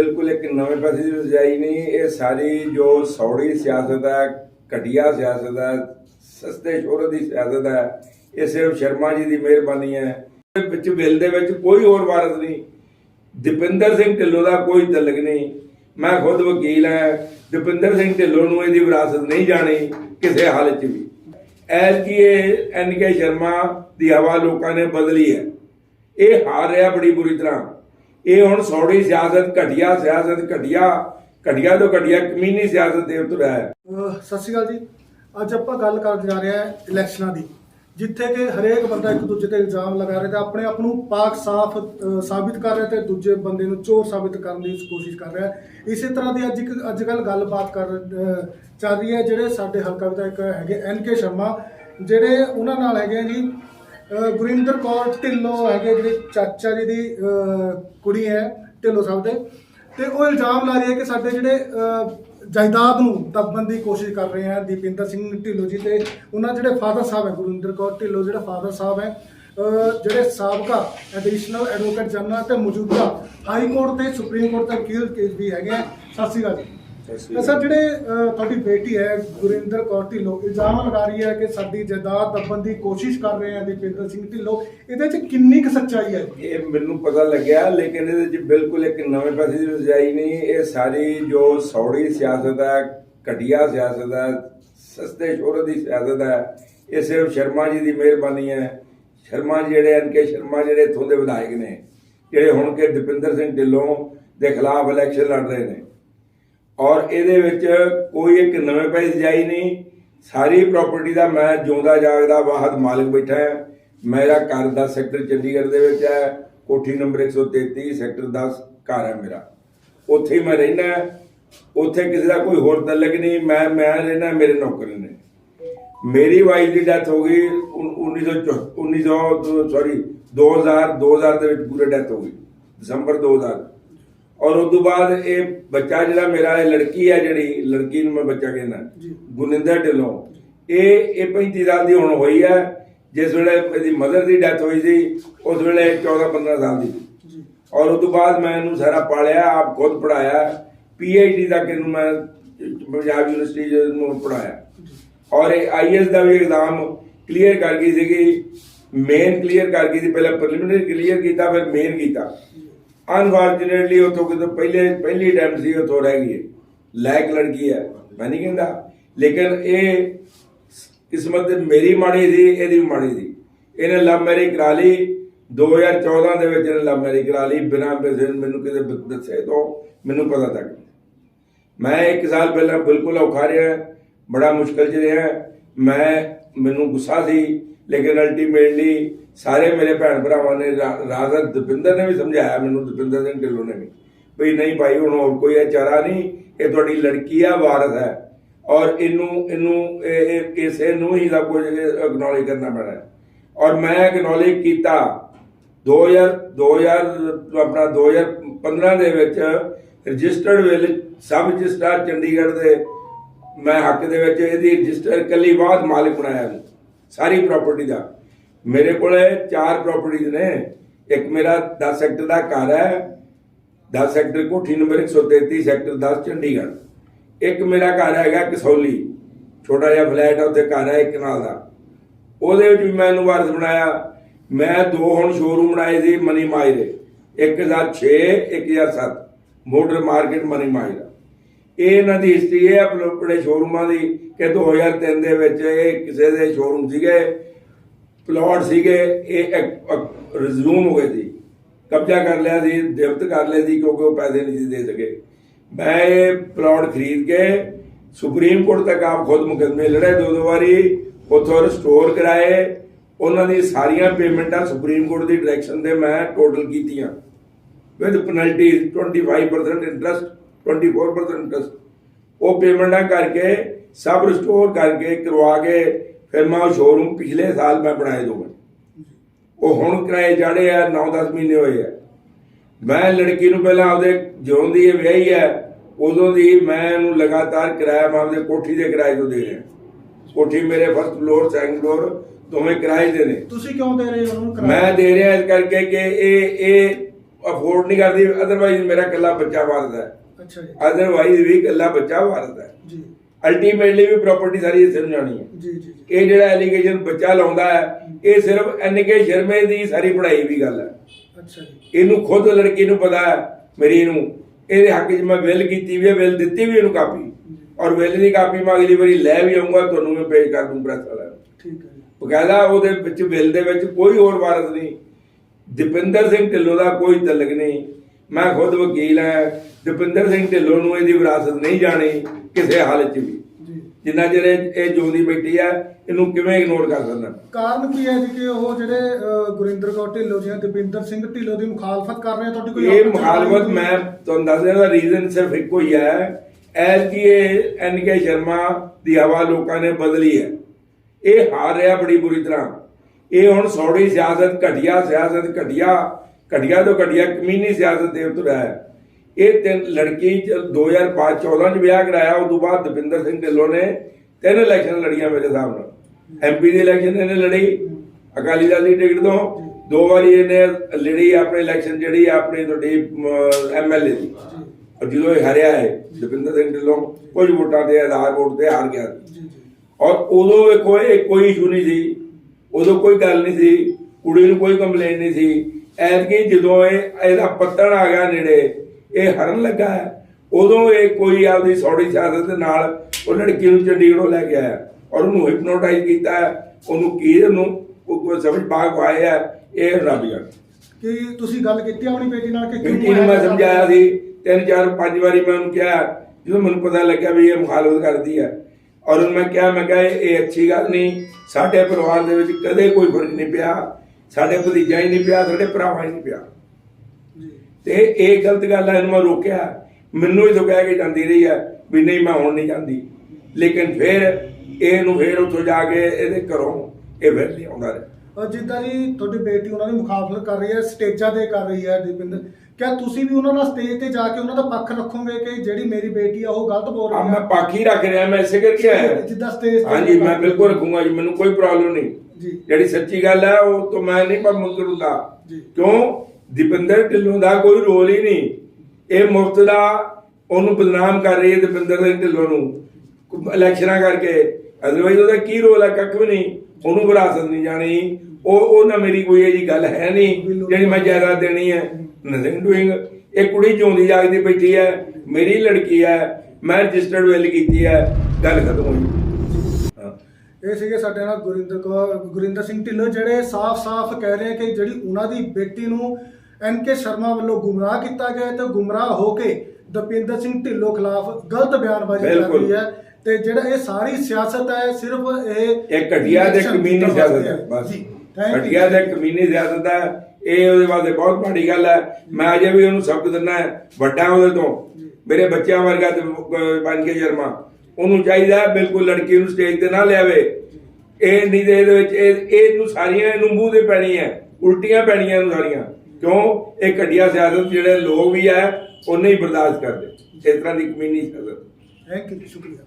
ਬਿਲਕੁਲ ਇੱਕ ਨਵੇਂ ਪਾਸੇ ਦੀ ਰਜਾਈ ਨਹੀਂ, ਇਹ ਸਾਰੀ ਜੋ ਸੌੜੀ ਸਿਆਸਤ ਹੈ, ਘਟੀਆ ਸਿਆਸਤ ਹੈ, ਸਸਤੇ ਸ਼ੋਹਰਤ ਦੀ ਸਿਆਸਤ ਹੈ, ਇਹ ਸਿਰਫ ਸ਼ਰਮਾ ਜੀ ਦੀ ਮਿਹਰਬਾਨੀ ਹੈ। ਵਿੱਚ ਬਿੱਲ ਦੇ ਵਿੱਚ ਕੋਈ ਹੋਰ ਵਾਰਸ ਨਹੀਂ। ਦੀਪਿੰਦਰ ਸਿੰਘ ਢਿੱਲੋਂ ਦਾ ਕੋਈ ਤਲਕ ਨਹੀਂ। ਮੈਂ ਖੁਦ ਵਕੀਲ ਹਾਂ ਦੀਪਿੰਦਰ ਸਿੰਘ ਢਿੱਲੋਂ ਨੂੰ ਇਹਦੀ ਵਿਰਾਸਤ ਨਹੀਂ ਜਾਣੀ, ਕਿਸੇ ਹਾਲਤ 'ਚ ਵੀ। ਐਸ ਕੀ ਐਨ ਕੇ ਸ਼ਰਮਾ ਦੀ ਹਵਾ ਲੋਕਾਂ ਨੇ ਬਦਲੀ ਹੈ। ਇਹ ਹਾਰ ਰਿਹਾ ਬੜੀ ਬੁਰੀ ਤਰ੍ਹਾਂ। ਇਹ ਹੁਣ ਸੌੜੀ ਸਿਆਸਤ, ਘਟੀਆ ਸਿਆਸਤ, ਘਟੀਆ ਘਟੀਆ ਤੋਂ ਘਟੀਆ ਕਮੀਨੀ ਸਿਆਸਤ ਤੇ ਉਤਰਿਆ ਹੈ ਸਤਿ ਸ਼੍ਰੀ ਅਕਾਲ ਜੀ। ਅੱਜ ਆਪਾਂ ਗੱਲ ਕਰਨ ਜਾ ਰਹੇ ਹਾਂ ਇਲੈਕਸ਼ਨਾਂ ਦੀ, ਜਿੱਥੇ ਕਿ ਹਰੇਕ ਬੰਦਾ ਇੱਕ ਦੂਜੇ ਤੇ ਇਲਜ਼ਾਮ ਲਗਾ ਰਿਹਾ ਤੇ ਆਪਣੇ ਆਪ ਨੂੰ ਪਾਕ ਸਾਫ਼ ਸਾਬਿਤ ਕਰ ਰਿਹਾ ਤੇ ਦੂਜੇ ਬੰਦੇ ਨੂੰ ਚੋਰ ਸਾਬਿਤ ਕਰਨ ਦੀ ਕੋਸ਼ਿਸ਼ ਕਰ ਰਿਹਾ। ਇਸੇ ਤਰ੍ਹਾਂ ਦੀ ਅੱਜ ਅੱਜ ਕੱਲ ਗੱਲਬਾਤ ਕਰ ਚੱਲ ਰਹੀ ਹੈ, ਜਿਹੜੇ ਸਾਡੇ ਹਲਕਾ ਵਿਧਾਇਕ ਹੈਗੇ ਐਨ ਕੇ ਸ਼ਰਮਾ, ਜਿਹੜੇ ਉਹਨਾਂ ਨਾਲ ਹੈਗੇ ਜੀ ਗੁਰਿੰਦਰ ਕੌਰ ਢਿੱਲੋਂ ਹੈਗੇ, ਜਿਹੜੇ ਚਾਚਾ ਜੀ ਦੀ ਕੁੜੀ ਹੈ, ਢਿੱਲੋਂ ਸਾਹਿਬ ਦੇ। ਤੇ ਉਹ ਇਲਜ਼ਾਮ ਲਾ ਰਹੀ ਹੈ ਕਿ ਸਾਡੇ ਜਿਹੜੇ ਜਾਇਦਾਦ ਨੂੰ ਦੱਬਣ ਦੀ ਕੋਸ਼ਿਸ਼ ਕਰ ਰਹੇ ਹਨ ਦੀਪਿੰਦਰ ਸਿੰਘ ਢਿੱਲੋਂ ਜੀ ਤੇ ਉਹਨਾਂ ਜਿਹੜੇ ਫਾਦਰ ਸਾਹਿਬ ਹੈ, ਗੁਰਿੰਦਰ ਕੌਰ ਢਿੱਲੋਂ ਜਿਹੜਾ ਫਾਦਰ ਸਾਹਿਬ ਹੈ ਜਿਹੜੇ ਸਾਬਕਾ ਐਡੀਸ਼ਨਲ ਐਡਵੋਕੇਟ ਜਨਰਲ ਤੇ ਮੌਜੂਦਾ ਹਾਈ ਕੋਰਟ ਤੇ ਸੁਪਰੀਮ ਕੋਰਟ ਦੇ ਵਕੀਲ ਕੇਸ ਵੀ ਹੈਗੇ ਆ। ਸਤਿ ਸ਼੍ਰੀ ਅਕਾਲ ਜੀ ਸਰ ਜਿਹੜੇ ਤੁਹਾਡੀ ਬੇਟੀ ਹੈ, ਗੁਰਿੰਦਰ ਕੌਰ ਢਿੱਲੋਂ, ਇਲਜ਼ਾਮ ਲਗਾ ਰਹੀ ਹੈ ਕਿ ਸਾਡੀ ਜਾਇਦਾਦ ਦੱਬਣ ਦੀ ਕੋਸ਼ਿਸ਼ ਕਰ ਰਹੇ ਆ ਦੀਪਿੰਦਰ ਸਿੰਘ ਢਿੱਲੋਂ। ਇਹਦੇ 'ਚ ਕਿੰਨੀ ਕੁ ਸੱਚਾਈ ਹੈ? ਇਹ ਮੈਨੂੰ ਪਤਾ ਲੱਗਿਆ, ਲੇਕਿਨ ਇਹਦੇ ਵਿੱਚ ਬਿਲਕੁਲ ਇੱਕ ਨਵੇਂ ਪਾਸੇ ਦੀ ਰਜਾਈ ਨਹੀਂ, ਇਹ ਸਾਰੀ ਜੋ ਸੌੜੀ ਸਿਆਸਤ ਹੈ, ਘਟੀਆ ਸਿਆਸਤ ਹੈ, ਸਸਤੇ ਸ਼ੋਹਰਤ ਦੀ ਸਿਆਸਤ ਹੈ, ਇਹ ਸਿਰਫ ਸ਼ਰਮਾ ਜੀ ਦੀ ਮਿਹਰਬਾਨੀ ਹੈ। ਸ਼ਰਮਾ ਜੀ ਜਿਹੜੇ ਐਨ ਕੇ ਸ਼ਰਮਾ ਜਿਹੜੇ ਇੱਥੋਂ ਦੇ ਵਿਧਾਇਕ ਨੇ, ਜਿਹੜੇ ਹੁਣ ਕੇ ਦਪਿੰਦਰ ਸਿੰਘ ਢਿੱਲੋਂ ਦੇ ਖਿਲਾਫ ਇਲੈਕਸ਼ਨ ਲੜ ਰਹੇ ਨੇ। ਔਰ ਇਹਦੇ ਵਿੱਚ ਕੋਈ ਇੱਕ ਨਵੇਂ ਪੈਸੇ ਜਾਈ ਨਹੀਂ। ਸਾਰੀ ਪ੍ਰਾਪਰਟੀ ਦਾ ਮੈਂ ਜਿਉਂਦਾ ਜਾਗਦਾ ਵਾਹਦ ਮਾਲਕ ਬੈਠਾ ਹੈ। ਮੇਰਾ ਘਰ 10 ਸੈਕਟਰ ਚੰਡੀਗੜ੍ਹ ਦੇ ਵਿੱਚ ਹੈ। ਕੋਠੀ ਨੰਬਰ 133 ਸੈਕਟਰ 10 ਘਰ ਹੈ ਮੇਰਾ। ਉੱਥੇ ਹੀ ਮੈਂ ਰਹਿਣਾ ਉੱਥੇ ਕਿਸੇ ਦਾ ਕੋਈ ਹੋਰ ਤਲਕ ਨਹੀਂ। ਮੈਂ ਮੈਂ ਰਹਿਣਾ ਮੇਰੇ ਨੌਕਰ ਨੇ। ਮੇਰੀ ਵਾਈਫ ਦੀ ਡੈਥ ਹੋ ਗਈ। 1900 ਸੌਰੀ 2000 2000 ਦੇ ਵਿੱਚ ਪੂਰੇ ਡੈਥ ਹੋ ਗਈ। ਦਸੰਬਰ 2000 ਔਰ ਉਸ ਤੋਂ ਬਾਅਦ ਇਹ ਬੱਚਾ ਜਿਹੜਾ ਮੇਰਾ ਇਹ ਲੜਕੀ ਹੈ ਜਿਹੜੀ ਲੜਕੀ ਨੂੰ ਮੈਂ ਬੱਚਾ ਕਹਿੰਦਾ। ਗੁਨਿੰਦਰ ਢਿੱਲੋਂ। ਇਹ ਇਹ 35 ਸਾਲ ਦੀ ਹੁਣ ਹੋਈ ਹੈ। ਜਿਸ ਵੇਲੇ ਇਹਦੀ ਮਦਰ ਦੀ ਡੈਥ ਹੋਈ ਸੀ ਉਸ ਵੇਲੇ 14 15 ਸਾਲ ਦੀ। ਸੀ ਜੀ। ਔਰ ਉਸ ਤੋਂ ਬਾਅਦ ਮੈਂ ਇਹਨੂੰ ਸਾਰਾ ਪਾਲਿਆ ਆਪ ਖੁਦ ਪੜਾਇਆ ਪੀਐਚਡੀ ਤੱਕ ਇਹਨੂੰ ਮੈਂ ਪੰਜਾਬ ਯੂਨੀਵਰਸਿਟੀ ਨੂੰ ਪੜਾਇਆ ਔਰ ਇਹ ਆਈਐਸ ਦਾ ਵੀ ਐਗਜ਼ਾਮ ਕਲੀਅਰ ਕਰ ਗਈ ਸੀਗੀ। ਮੇਨ ਕਲੀਅਰ ਕਰ ਗਈ ਸੀ। ਪਹਿਲਾਂ ਪ੍ਰੀਲਿਮਿਨਰੀ ਕਲੀਅਰ ਕੀਤਾ ਫਿਰ ਮੇਨ ਕੀਤਾ। ਅਨਫੋਰਚੂਨੇਟਲੀ ਉਥੋਂ ਕਿਤੇ ਪਹਿਲੇ ਪਹਿਲੀ ਅਟੈਂਪਟ ਸੀ ਉਥੋਂ ਰਹਿ ਗਈ ਲਾਇਕ ਲੜਕੀ ਹੈ। ਮੈਂ ਨਹੀਂ ਕਹਿੰਦਾ। ਲੇਕਿਨ ਇਹ ਕਿਸਮਤ ਮੇਰੀ ਮਾੜੀ ਸੀ, ਇਹਦੀ ਮਾੜੀ ਸੀ। ਇਹਨੇ ਲਵ ਮੈਰਿਜ ਕਰਾ ਲਈ। 2014 ਦੇ ਵਿੱਚ ਇਹਨੇ ਲਵ ਮੈਰਿਜ ਕਰਾ ਲਈ। ਬਿਨਾਂ ਕਿਸੇ ਮੈਨੂੰ ਕਿਸੇ ਦੱਸੇ ਤੋਂ ਮੈਨੂੰ ਪਤਾ ਤੱਕ ਮੈਂ ਇੱਕ ਸਾਲ ਪਹਿਲਾਂ ਬਿਲਕੁਲ ਔਖਾ ਰਿਹਾ। ਬੜਾ ਮੁਸ਼ਕਲ ਚ ਰਿਹਾ। ਮੈਂ ਮੈਨੂੰ ਗੁੱਸਾ ਸੀ। ਲੇਕਿਨ ਅਲਟੀਮੇਟਲੀ ਸਾਰੇ ਮੇਰੇ ਭੈਣ ਭਰਾਵਾਂ ਨੇ ਰਾ- ਰਾਜਾ ਦਪਿੰਦਰ ਨੇ ਵੀ ਸਮਝਾਇਆ ਮੈਨੂੰ ਦਪਿੰਦਰ ਸਿੰਘ ਢਿੱਲੋਂ ਨੇ ਵੀ ਵੀ ਨਹੀਂ ਭਾਈ ਹੁਣ ਹੋਰ ਕੋਈ ਇਹ ਚਾਰਾ ਨਹੀਂ ਇਹ ਤੁਹਾਡੀ ਲੜਕੀ ਆ ਵਾਰਸ ਹੈ। ਔਰ ਇਹਨੂੰ ਇਹਨੂੰ ਇਹ ਇਹ ਕਿਸੇ ਨੂੰ ਹੀ ਸਭ ਕੁਝ ਅਕਨੋਲਜ ਕਰਨਾ ਪੈਣਾ ਹੈ। ਔਰ ਮੈਂ ਅਕਨੋਲਜ ਕੀਤਾ 2000 2000 ਆਪਣਾ 2015 ਦੇ ਵਿੱਚ registered will sub register Chandigarh ਦੇ ਮੈਂ ਹੱਕ ਦੇ ਵਿੱਚ ਇਹਦੀ ਰਜਿਸਟਰ ਕੱਲੀ ਬਾਅਦ ਮਾਲਕ ਬਣਾਇਆ ਇਹਨੂੰ, ਸਾਰੀ ਪ੍ਰਾਪਰਟੀ ਦਾ। ਮੇਰੇ ਕੋਲੇ ਚਾਰ ਪ੍ਰਾਪਰਟੀਆਂ ਨੇ। ਇੱਕ ਮੇਰਾ 10 ਸੈਕਟਰ ਦਾ ਘਰ ਹੈ। 10 ਸੈਕਟਰ ਕੋਠੀ ਨੰਬਰ 133 ਸੈਕਟਰ 10 ਚੰਡੀਗੜ੍ਹ। ਇੱਕ ਮੇਰਾ ਘਰ ਹੈਗਾ ਕਸੌਲੀ। ਛੋਟਾ ਜਿਹਾ ਫਲੈਟ ਹੈ ਉੱਥੇ ਘਰ ਹੈ ਇੱਕ ਨਾਲ ਦਾ। ਉਹਦੇ ਵਿੱਚ ਵੀ ਮੈਂ ਇਹਨੂੰ ਵਾਰਸ ਬਣਾਇਆ। ਮੈਂ ਦੋ ਹੁਣ ਸ਼ੋਰੂਮ ਬਣਾਏ ਸੀ ਮਨੀ ਮਾਈ ਦੇ। 1006 1007 ਮੋਟਰ ਮਾਰਕੀਟ ਮਨੀ ਮਾਈ ਦਾ ਇਹ ਇਹਨਾਂ ਦੀ ਹਿਸਟਰੀ ਹੈ ਆਪਣੇ ਆਪਣੇ ਸ਼ੋਰੂਮਾਂ ਦੀ ਕਿ 2003 ਦੇ ਵਿੱਚ ਇਹ ਕਿਸੇ ਦੇ ਸ਼ੋਰੂਮ ਸੀਗੇ ਪਲਾਟ ਸੀਗੇ, ਇਹ ਰਿਜ਼ੂਮ ਹੋ ਗਏ ਸੀ। ਕਬਜ਼ਾ ਕਰ ਲਿਆ ਸੀ ਦਿਵਤ ਕਰ ਲਿਆ ਸੀ ਕਿਉਂਕਿ ਉਹ ਪੈਸੇ ਨਹੀਂ ਸੀ ਦੇ ਸਕੇ। ਮੈਂ ਇਹ ਪਲਾਟ ਖਰੀਦ ਕੇ ਸੁਪਰੀਮ ਕੋਰਟ ਤੱਕ ਆਪ ਖੁਦ ਮੁਕੱਦਮੇ ਲੜੇ ਦੋ ਦੋ ਵਾਰੀ, ਉੱਥੋਂ ਰਿਸਟੋਰ ਕਰਾਏ। ਉਹਨਾਂ ਦੀ ਸਾਰੀਆਂ ਪੇਮੈਂਟਾਂ ਸੁਪਰੀਮ ਕੋਰਟ ਦੀ ਡਾਇਰੈਕਸ਼ਨ ਤੇ ਮੈਂ ਟੋਟਲ ਕੀਤੀਆਂ। ਵਿਦ ਪੈਨਲਟੀ 25% ਇੰਟਰਸਟ 24% ਇੰਟਰਸਟ ਉਹ ਪੇਮੈਂਟਾਂ ਕਰਕੇ ਸਭ ਰਿਸਟੋਰ ਕਰਕੇ ਕਰਵਾ ਕੇ ਫਿਰ ਮੈਂ ਉਹ ਸ਼ੋਰੂਮ ਪਿਛਲੇ ਸਾਲ ਮੈਂ ਬਣਾਏ ਦੋਵੇਂ ਉਹ ਹੁਣ ਕਿਰਾਏ ਚਾੜੇ ਆ 9-10 ਮਹੀਨੇ ਹੋਏ ਆ। ਮੈਂ ਲੜਕੀ ਨੂੰ ਪਹਿਲਾਂ ਆਪਦੇ ਜਿਉਂ ਦੀ ਇਹ ਵਿਆਹੀ ਹੈ ਉਦੋਂ ਦੀ ਮੈਂ ਇਹਨੂੰ ਲਗਾਤਾਰ ਕਿਰਾਇਆ ਮੈਂ ਆਪਦੇ ਕੋਠੀ ਦੇ ਕਿਰਾਏ ਤੋਂ ਦੇ ਰਿਹਾ। ਕੋਠੀ ਮੇਰੇ ਫਸਟ ਫਲੋਰ ਸੈਕੰਡ ਫਲੋਰ ਦੋਵੇਂ ਕਿਰਾਏ ਦੇ ਨੇ। ਤੁਸੀਂ ਕਿਉਂ ਦੇ ਰਹੇ ਹੋ ਉਹਨੂੰ ਕਿਰਾਇਆ? ਮੈਂ ਦੇ ਰਿਹਾ ਇਸ ਕਰਕੇ ਕਿ ਇਹ ਇਹ ਅਫੋਰਡ ਨਹੀਂ ਕਰਦੀ ਅਦਰਵਾਈਜ਼ ਮੇਰਾ ਇਕੱਲਾ ਬੱਚਾ ਵਾਰਦਾ ਹੈ ਅੱਛਾ ਜੀ। ਅਦਰਵਾਈਜ਼ ਵੀ ਇਕੱਲਾ ਬੱਚਾ ਵਾਰਦਾ ਹੈ। ਜੀ। ਅਲਟੀਮੇਟਲੀ ਵੀ ਪ੍ਰਾਪਰਟੀ ਸਾਰੀ ਇਸੇ ਨੂੰ ਜਾਣੀ ਹੈ। ਜੀ ਜੀ ਜੀ। ਇਹ ਜਿਹੜਾ ਐਲੀਗੇਸ਼ਨ ਬੱਚਾ ਲਾਉਂਦਾ ਹੈ ਇਹ ਸਿਰਫ ਐਨਕੇ ਸ਼ਰਮੇ ਦੀ ਸਾਰੀ ਪੜ੍ਹਾਈ ਵੀ ਗੱਲ ਹੈ। ਅੱਛਾ ਜੀ। ਇਹਨੂੰ ਖੁਦ ਲੜਕੀ ਨੂੰ ਪਤਾ ਹੈ ਮੇਰੀ ਨੂੰ। ਇਹਦੇ ਹੱਕ 'ਚ ਮੈਂ ਬਿੱਲ ਕੀਤੀ ਵੀ ਹੈ ਬਿੱਲ ਦਿੱਤੀ ਵੀ ਇਹਨੂੰ ਕਾਪੀ। ਔਰ ਬਿੱਲ ਦੀ ਕਾਪੀ ਮੈਂ ਅਗਲੀ ਵਾਰੀ ਲੈ ਵੀ ਆਉਂਗਾ ਤੁਹਾਨੂੰ ਮੈਂ ਪੇਸ਼ ਕਰ ਦੂੰ ਪ੍ਰੈਸ ਠੀਕ ਹੈ ਜੀ। ਬਕਾਇਦਾ ਉਹਦੇ ਵਿੱਚ ਬਿੱਲ ਦੇ ਵਿੱਚ ਕੋਈ ਹੋਰ ਵਾਰਸ ਨਹੀਂ। ਦੀਪਿੰਦਰ ਸਿੰਘ ਢਿੱਲੋਂ ਦਾ ਕੋਈ ਤਲਕ ਨਹੀਂ। ਮੈਂ ਖੁਦ ਵਕੀਲ ਹਾਂ ਦੀਪਿੰਦਰ ਸਿੰਘ ਢਿੱਲੋਂ ਨੂੰ ਇਹਦੀ ਵਿਰਾਸਤ ਨਹੀਂ ਜਾਣੀ ਕਿਸੇ ਹਾਲਤ 'ਚ ਵੀ। ਜਿੰਨਾ ਚਿਰ ਇਹ ਜਿਉਂਦੀ ਬੈਠੀ ਹੈ ਇਹਨੂੰ ਕਿਵੇਂ ਇਗਨੋਰ ਕਰ ਸਕਦਾ? ਕਾਰਨ ਕੀ ਹੈ ਜੀ ਕਿ ਉਹ ਜਿਹੜੇ ਗੁਰਿੰਦਰ ਕੌਰ ਢਿੱਲੋਂ ਜੀ ਦਵਿੰਦਰ ਸਿੰਘ ਢਿੱਲੋਂ ਦੀ ਮੁਖਾਲਫਤ ਕਰ ਰਹੇ ਆ? ਤੁਹਾਡੀ ਕੋਈ ਇਹ ਮੁਖਾਲਫਤ ਮੈਂ ਤੁਹਾਨੂੰ ਦੱਸ ਰਿਹਾ ਦਾ ਰੀਜ਼ਨ ਸਿਰਫ ਇੱਕੋ ਹੀ ਹੈ। ਐਸ ਕੀ ਇਹ ਐਨ ਕੇ ਸ਼ਰਮਾ ਦੀ ਹਵਾ ਲੋਕਾਂ ਨੇ ਬਦਲੀ ਹੈ। ਇਹ ਹਾਰ ਰਿਹਾ ਬੜੀ ਬੁਰੀ ਤਰ੍ਹਾਂ। ਇਹ ਹੁਣ ਸੌੜੀ ਸਿਆਸਤ ਘਟੀਆ ਸਿਆਸਤ ਘਟੀਆ ਘਟੀਆ ਤੋਂ ਘਟੀਆ ਕਮੀਨੀ ਸਿਆਸਤ ਦੇ ਉਤਰਿਆ ਹੈ ਇਹ ਤਿੰਨ ਲੜਕੀ 2005 14 ਚ ਵਿਆਹ ਕਰਾਇਆ ਉਸ ਤੋਂ ਬਾਅਦ ਦਵਿੰਦਰ ਸਿੰਘ ਢਿੱਲੋਂ ਨੇ ਤਿੰਨ ਇਲੈਕਸ਼ਨ ਲੜੀਆਂ ਮੇਰੇ ਹਿਸਾਬ ਨਾਲ। ਐਮਪੀ ਦੀ ਇਲੈਕਸ਼ਨ ਇਹਨੇ ਲੜੀ, ਅਕਾਲੀ ਦਲ ਦੀ ਟਿਕਟ ਤੋਂ। ਦੋ ਵਾਰੀ ਇਹਨੇ ਲੜੀ ਆਪਣੇ ਇਲੈਕਸ਼ਨ ਜਿਹੜੀ ਆਪਣੀ ਤੁਹਾਡੀ ਐਮਐਲਏ ਦੀ। ਔਰ ਜਦੋਂ ਇਹ ਹਰਿਆ ਹੈ ਦਵਿੰਦਰ ਸਿੰਘ ਢਿੱਲੋਂ ਕੁਝ ਵੋਟਾਂ ਦੇ ਆਧਾਰ ਵੋਟ ਤੇ ਹਾਰ ਗਿਆ। ਜੀ ਔਰ ਉਦੋਂ ਵੇਖੋ ਇਹ ਕੋਈ ਇਸ਼ੂ ਨਹੀਂ ਸੀ। ਉਦੋਂ ਕੋਈ ਗੱਲ ਨਹੀਂ ਸੀ। ਕੁੜੀ ਨੂੰ ਕੋਈ ਕੰਪਲੇਂਟ ਨਹੀਂ ਸੀ। ਐਤਕੀ ਜਦੋਂ ਇਹ ਇਹਦਾ ਪੱਤਣ ਆ ਗਿਆ ਨੇੜੇ ਇਹ ਹਰਨ ਲੱਗਾ ਹੈ। ਉਦੋਂ ਇਹ ਕੋਈ ਆਪਦੀ ਸੌੜੀ ਸਿਆਸਤ ਦੇ ਨਾਲ ਉਹ ਲੜਕੀ ਨੂੰ ਚੰਡੀਗੜ੍ਹੋਂ ਲੈ ਕੇ ਆਇਆ ਔਰ ਉਹਨੂੰ ਹਿਪਨੋਟਾਈਜ਼ ਕੀਤਾ ਉਹਨੂੰ ਕੀ ਉਹਨੂੰ ਉਹ ਕੋਈ ਸਮਝ ਪਾ ਪਾਇਆ ਇਹ ਰੱਬ ਜਾਣੇ। ਕਿ ਤੁਸੀਂ ਗੱਲ ਕੀਤੀ ਆਪਣੀ ਬੇਟੀ ਨਾਲ ਕਿ ਬੇਟੀ ਨੂੰ ਮੈਂ ਸਮਝਾਇਆ ਸੀ ਤਿੰਨ ਚਾਰ ਪੰਜ ਵਾਰੀ ਮੈਂ ਉਹਨੂੰ ਕਿਹਾ ਜਦੋਂ ਮੈਨੂੰ ਪਤਾ ਲੱਗਿਆ ਵੀ ਇਹ ਮੁਖਾਲਫਤ ਕਰਦੀ ਹੈ। ਔਰ ਉਹਨੂੰ ਮੈਂ ਕਿਹਾ ਮੈਂ ਕਿਹਾ ਇਹ ਇਹ ਅੱਛੀ ਗੱਲ ਨਹੀਂ ਸਾਡੇ ਪਰਿਵਾਰ ਦੇ ਵਿੱਚ ਕਦੇ ਕੋਈ ਫ਼ਰਕ ਨਹੀਂ ਪਿਆ। ਸਾਡੇ ਭਤੀਜਾ ਹੀ ਨਹੀਂ ਪਿਆ ਸਾਡੇ ਭਰਾਵਾਂ ਹੀ ਨਹੀਂ ਪਿਆ। ਤੇ ਇਹ ਗਲਤ ਗੱਲ ਹੈ ਇਹਨੂੰ ਮੈਂ ਰੋਕਿਆ। ਮੈਨੂੰ ਹੀ ਤੋਂ ਕਹਿ ਕੇ ਜਾਂਦੀ ਰਹੀ ਹੈ ਵੀ ਨਹੀਂ ਮੈਂ ਹੁਣ ਨਹੀਂ ਜਾਂਦੀ। ਲੇਕਿਨ ਫਿਰ ਇਹਨੂੰ ਫਿਰ ਉੱਥੋਂ ਜਾ ਕੇ ਇਹਦੇ ਘਰੋਂ ਇਹ ਫਿਰ ਨਹੀਂ ਆਉਂਦਾ ਰਿਹਾ ਜਿੱਦਾਂ ਜੀ ਤੁਹਾਡੀ ਬੇਟੀ ਉਹਨਾਂ ਦੀ ਮੁਖਾਲਫਤ ਕਰ ਰਹੀ ਹੈ ਸਟੇਜਾਂ ਤੇ ਕਰ ਰਹੀ ਹੈ ਦੀਪਿੰਦਰ। ਕਿਆ ਤੁਸੀਂ ਵੀ ਉਹਨਾਂ ਨਾਲ ਸਟੇਜ ਤੇ ਜਾ ਕੇ ਉਹਨਾਂ ਦਾ ਪੱਖ ਰੱਖੋਗੇ ਕਿ ਜਿਹੜੀ ਮੇਰੀ ਬੇਟੀ ਆ ਉਹ ਗਲਤ ਬੋਲ ਰਹੀ ਮੈਂ ਹੈ? ਪਾਖੀ ਰੱਖ ਰਿਹਾ ਮੈਂ ਇਸੇ ਕਰਕੇ ਆਇਆ। ਜਿੱਦਾਂ ਸਟੇਜ ਤੇ ਹਾਂਜੀ ਮੈਂ ਬਿਲਕੁਲ ਰੱਖੂੰਗਾ ਜੀ ਮੈਨੂੰ ਕੋਈ ਪ੍ਰੋਬਲਮ ਨਹੀਂ। ਜਿਹੜੀ ਸੱਚੀ ਗੱਲ ਹੈ ਉਹ ਤੋਂ ਮੈਂ ਨਹੀਂ ਪਾਬੰਦ ਕਰੂੰਗਾ। ਜੀ। ਕਿਉਂ? ਦੀਪਿੰਦਰ ਢਿੱਲੋਂ ਦਾ ਕੋਈ ਰੋਲ ਹੀ ਨਹੀਂ। ਇਹ ਮੁਫਤ ਦਾ ਉਹਨੂੰ ਬਦਨਾਮ ਕਰ ਰਹੀ ਹੈ ਦੀਪਿੰਦਰ ਸਿੰਘ ਢਿੱਲੋਂ ਨੂੰ ਇਲੈਕਸ਼ਨਾਂ ਕਰਕੇ। ਅਦਰਵਾਈਜ਼ ਉਹਦਾ ਕੀ ਰੋਲ ਹੈ ਕੱਖ ਵੀ ਨਹੀਂ। ਉਹਨੂੰ ਵਿਰਾਸਤ ਨਹੀਂ ਜਾਣੀ। ਉਹ ਉਹ ਨਾ ਮੇਰੀ ਕੋਈ ਇਹ ਜੀ ਗੱਲ ਹੈ ਨਹੀਂ ਜਿਹੜੀ ਮੈਂ ਜਾਇਦਾਦ ਦੇਣੀ ਹੈ। ਨਥਿੰਗ ਡੂਇੰਗ ਇਹ ਕੁੜੀ ਜਿਉਂਦੀ ਜਾਗਦੀ ਬੈਠੀ ਹੈ। ਮੇਰੀ ਲੜਕੀ ਹੈ। ਮੈਂ ਰਜਿਸਟਰਡ ਵਿਲ ਕੀਤੀ ਹੈ। ਗੱਲ ਖਤਮ ਹੋਈ। ਇਹ ਸੀਗੇ ਸਾਡੇ ਨਾਲ ਗੁਰਿੰਦਰ ਕੌਰ ਗੁਰਿੰਦਰ ਸਿੰਘ ਢਿੱਲੋਂ ਜਿਹੜੇ ਸਾਫ਼-ਸਾਫ਼ ਕਹਿ ਰਹੇ ਆ ਕਿ ਜਿਹੜੀ ਉਹਨਾਂ ਦੀ ਬੇਟੀ ਨੂੰ ਐਨ ਕੇ ਸ਼ਰਮਾ ਵੱਲੋਂ ਗੁੰਮਰਾਹ ਕੀਤਾ ਗਿਆ ਤੇ ਗੁੰਮਰਾਹ ਹੋ ਕੇ ਦਪਿੰਦਰ ਸਿੰਘ ਢਿੱਲੋਂ ਖਿਲਾਫ ਗਲਤ ਬਿਆਨਬਾਜ਼ੀ ਕਰ। ਰਹੀ ਹੈ ਤੇ ਜਿਹੜਾ ਇਹ ਸਾਰੀ ਸਿਆਸਤ ਹੈ ਸਿਰਫ ਇਹ ਇਹ ਘਟੀਆ ਦੇ ਕਮੀਨੀ ਸਿਆਸਤ ਹੈ ਬਸ। ਘਟੀਆ ਦੇ ਕਮੀਨੀ ਸਿਆਸਤ ਹੈ ਇਹ ਉਹਦੇ ਵਾਸਤੇ ਬਹੁਤ ਮਾੜੀ ਗੱਲ ਹੈ। ਮੈਂ ਅਜੇ ਵੀ ਉਹਨੂੰ ਸਬਕ ਦਿੰਦਾ ਹੈ ਵੱਡਾ ਉਹਦੇ ਤੋਂ। ਮੇਰੇ ਬੱਚਿਆਂ ਵਰਗਾ ਬਣ ਕੇ ਜਰਮਾ ਉਹਨੂੰ ਚਾਹੀਦਾ ਬਿਲਕੁਲ ਲੜਕੀ ਨੂੰ ਸਟੇਜ ਤੇ ਨਾ ਲਿਆਵੇ। ਇਹ ਨਹੀਂ ਦੇ ਇਹਦੇ ਵਿੱਚ ਇਹ ਇਹਨੂੰ ਸਾਰੀਆਂ ਇਹਨੂੰ ਮੂੰਹ ਤੇ ਪੈਣੀ ਹੈ ਉਲਟੀਆਂ ਪੈਣੀਆਂ ਇਹਨੂੰ ਸਾਰੀਆਂ। ਕਿਉਂ? ਇਹ ਘਟੀਆ ਸਿਆਸਤ ਜਿਹੜੇ ਲੋਕ ਵੀ ਹੈ, ਉਹਨੇ ਹੀ ਬਰਦਾਸ਼ਤ ਕਰਦੇ ਇਸ ਤਰ੍ਹਾਂ ਦੀ ਕਮੀਨੀ ਸਿਆਸਤ। ਥੈਂਕ ਯੂ ਸ਼ੁਕਰੀਆ।